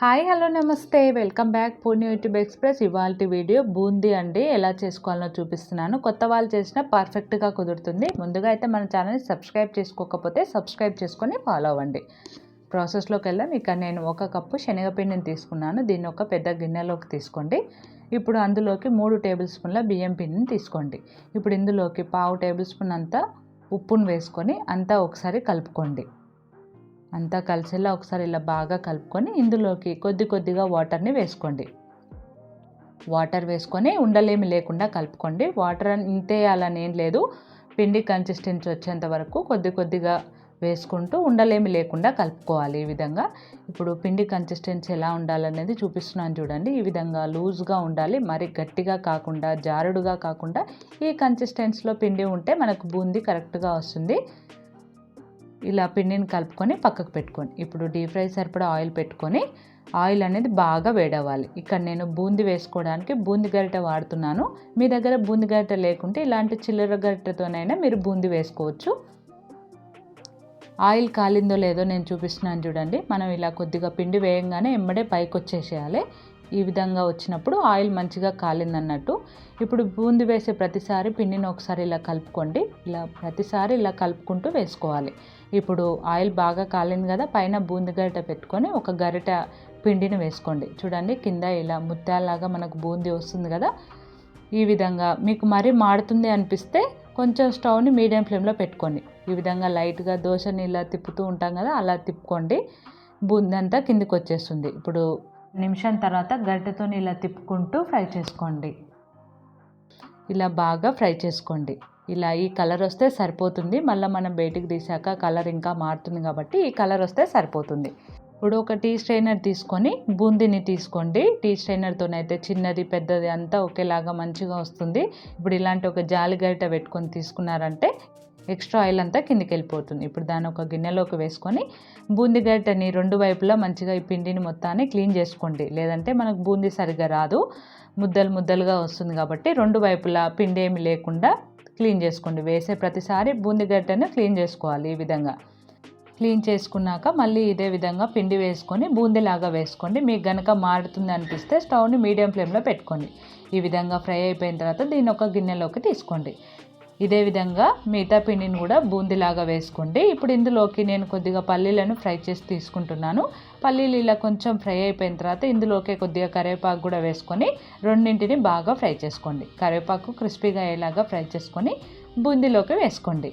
Hi hello నమస్తే. Welcome back. Punya YouTube express. ఇవాళ video boondi అండి. ఎలా చేసుకోవాలో చూపిస్తున్నాను. కొత్త వాళ్ళు చేసిన పర్ఫెక్ట్గా కుదురుతుంది. ముందుగా అయితే మన ఛానల్ని సబ్స్క్రైబ్ చేసుకోకపోతే సబ్స్క్రైబ్ చేసుకొని ఫాలో అవ్వండి. ప్రాసెస్లోకి వెళ్దాం. ఇక్కడ నేను ఒక కప్పు శనగపిండిని తీసుకున్నాను. దీన్ని ఒక పెద్ద గిన్నెలోకి తీసుకోండి. ఇప్పుడు అందులోకి మూడు టేబుల్ స్పూన్ల బియ్యం పిండిని తీసుకోండి. ఇప్పుడు ఇందులోకి పావు టేబుల్ స్పూన్ అంతా ఉప్పును వేసుకొని అంతా ఒకసారి కలుపుకోండి. అంతా కలిసేలా ఒకసారి ఇలా బాగా కలుపుకొని ఇందులోకి కొద్ది కొద్దిగా వాటర్ని వేసుకోండి. వాటర్ వేసుకొని ఉండలేమి లేకుండా కలుపుకోండి. వాటర్ ఇంతేయాలని ఏం లేదు. పిండి కన్సిస్టెన్సీ వచ్చేంత వరకు కొద్ది కొద్దిగా వేసుకుంటూ ఉండలేమి లేకుండా కలుపుకోవాలి ఈ విధంగా. ఇప్పుడు పిండి కన్సిస్టెన్సీ ఎలా ఉండాలనేది చూపిస్తున్నాను చూడండి. ఈ విధంగా లూజ్గా ఉండాలి. మరి గట్టిగా కాకుండా జారుడుగా కాకుండా ఈ కన్సిస్టెన్సీలో పిండి ఉంటే మనకు బూందీ కరెక్ట్గా వస్తుంది. ఇలా పిండిని కలుపుకొని పక్కకు పెట్టుకొని ఇప్పుడు డీప్ ఫ్రై సరిపడా ఆయిల్ పెట్టుకొని ఆయిల్ అనేది బాగా వేడవ్వాలి. ఇక్కడ నేను బూంది వేసుకోవడానికి బూంది గరిటె వాడుతున్నాను. మీ దగ్గర బూంది గరిటె లేకుంటే ఇలాంటి చిల్లర గరిటతోనైనా మీరు బూంది వేసుకోవచ్చు. ఆయిల్ కాలిందో లేదో నేను చూపిస్తున్నాను చూడండి. మనం ఇలా కొద్దిగా పిండి వేయంగానే ఎమ్మడే పైకి వచ్చేసేయాలి ఈ విధంగా వచ్చినప్పుడు ఆయిల్ మంచిగా కాలిందన్నట్టు. ఇప్పుడు బూంది వేసే ప్రతిసారి పిండిని ఒకసారి ఇలా కలుపుకోండి. ఇలా ప్రతిసారి ఇలా కలుపుకుంటూ వేసుకోవాలి. ఇప్పుడు ఆయిల్ బాగా కాలింది కదా పైన బూంది గరిట పెట్టుకొని ఒక గరిట పిండిని వేసుకోండి. చూడండి కింద ఇలా ముత్యాలలాగా మనకు బూందీ వస్తుంది కదా. ఈ విధంగా మీకు మరీ మాడుతుంది అనిపిస్తే కొంచెం స్టవ్ని మీడియం ఫ్లేమ్లో పెట్టుకోండి. ఈ విధంగా లైట్గా దోశని ఇలా తిప్పుతూ ఉంటాం కదా అలా తిప్పుకోండి. బూందీ అంతా కిందికి వచ్చేస్తుంది ఇప్పుడు నిమిషం తర్వాత గరిటెతో ఇలా తిప్పుకుంటూ ఫ్రై చేసుకోండి. ఇలా బాగా ఫ్రై చేసుకోండి. ఇలా ఈ కలర్ వస్తే సరిపోతుంది. మళ్ళీ మనం బయటికి తీసాక కలర్ ఇంకా మారుతుంది కాబట్టి ఈ కలర్ వస్తే సరిపోతుంది. ఇప్పుడు ఒక టీ స్ట్రైనర్ తీసుకొని బూందీని తీసుకోండి. టీ స్ట్రైనర్తోనైతే చిన్నది పెద్దది అంతా ఒకేలాగా మంచిగా వస్తుంది. ఇప్పుడు ఇలాంటి ఒక జాలి గరిట పెట్టుకొని తీసుకున్నారంటే ఎక్స్ట్రా ఆయిల్ అంతా కిందికి వెళ్ళిపోతుంది ఇప్పుడు దాన్ని ఒక గిన్నెలోకి వేసుకొని బూందీ గరిటని రెండు వైపులా మంచిగా ఈ పిండిని మొత్తాన్ని క్లీన్ చేసుకోండి. లేదంటే మనకు బూందీ సరిగ్గా రాదు. ముద్దలు ముద్దలుగా వస్తుంది కాబట్టి రెండు వైపులా పిండి ఏమి లేకుండా క్లీన్ చేసుకోండి. వేసే ప్రతిసారి బూందీ గడ్డను క్లీన్ చేసుకోవాలి ఈ విధంగా. క్లీన్ చేసుకున్నాక మళ్ళీ ఇదే విధంగా పిండి వేసుకొని బూందీలాగా వేసుకోండి. మీకు గనక మారుతుంది అనిపిస్తే స్టవ్ని మీడియం ఫ్లేమ్లో పెట్టుకోండి. ఈ విధంగా ఫ్రై అయిపోయిన తర్వాత దీన్ని ఒక గిన్నెలోకి తీసుకోండి. ఇదే విధంగా మిగతా పిండిని కూడా బూందీలాగా వేసుకోండి. ఇప్పుడు ఇందులోకి నేను కొద్దిగా పల్లీలను ఫ్రై చేసి తీసుకుంటున్నాను. పల్లీలు ఇలా కొంచెం ఫ్రై అయిపోయిన తర్వాత ఇందులోకి కొద్దిగా కరివేపాకు కూడా వేసుకొని రెండింటిని బాగా ఫ్రై చేసుకోండి. కరివేపాకు క్రిస్పీగా అయ్యేలాగా ఫ్రై చేసుకొని బూందీలోకి వేసుకోండి.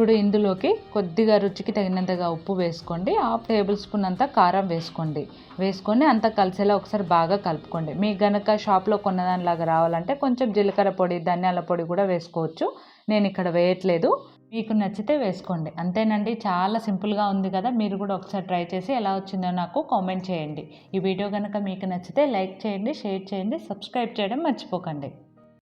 ఇప్పుడు ఇందులోకి కొద్దిగా రుచికి తగినంతగా ఉప్పు వేసుకోండి. హాఫ్ టేబుల్ స్పూన్ అంతా కారం వేసుకోండి. వేసుకొని అంతా కలిసేలా ఒకసారి బాగా కలుపుకోండి. మీకు గనక షాప్లో కొన్నదానిలాగా రావాలంటే కొంచెం జీలకర్ర పొడి ధనియాల పొడి కూడా వేసుకోవచ్చు. నేను ఇక్కడ వేయట్లేదు. మీకు నచ్చితే వేసుకోండి. అంతేనండి చాలా సింపుల్గా ఉంది కదా. మీరు కూడా ఒకసారి ట్రై చేసి ఎలా వచ్చిందో నాకు కామెంట్ చేయండి. ఈ వీడియో కనుక మీకు నచ్చితే లైక్ చేయండి షేర్ చేయండి సబ్స్క్రైబ్ చేయడం మర్చిపోకండి.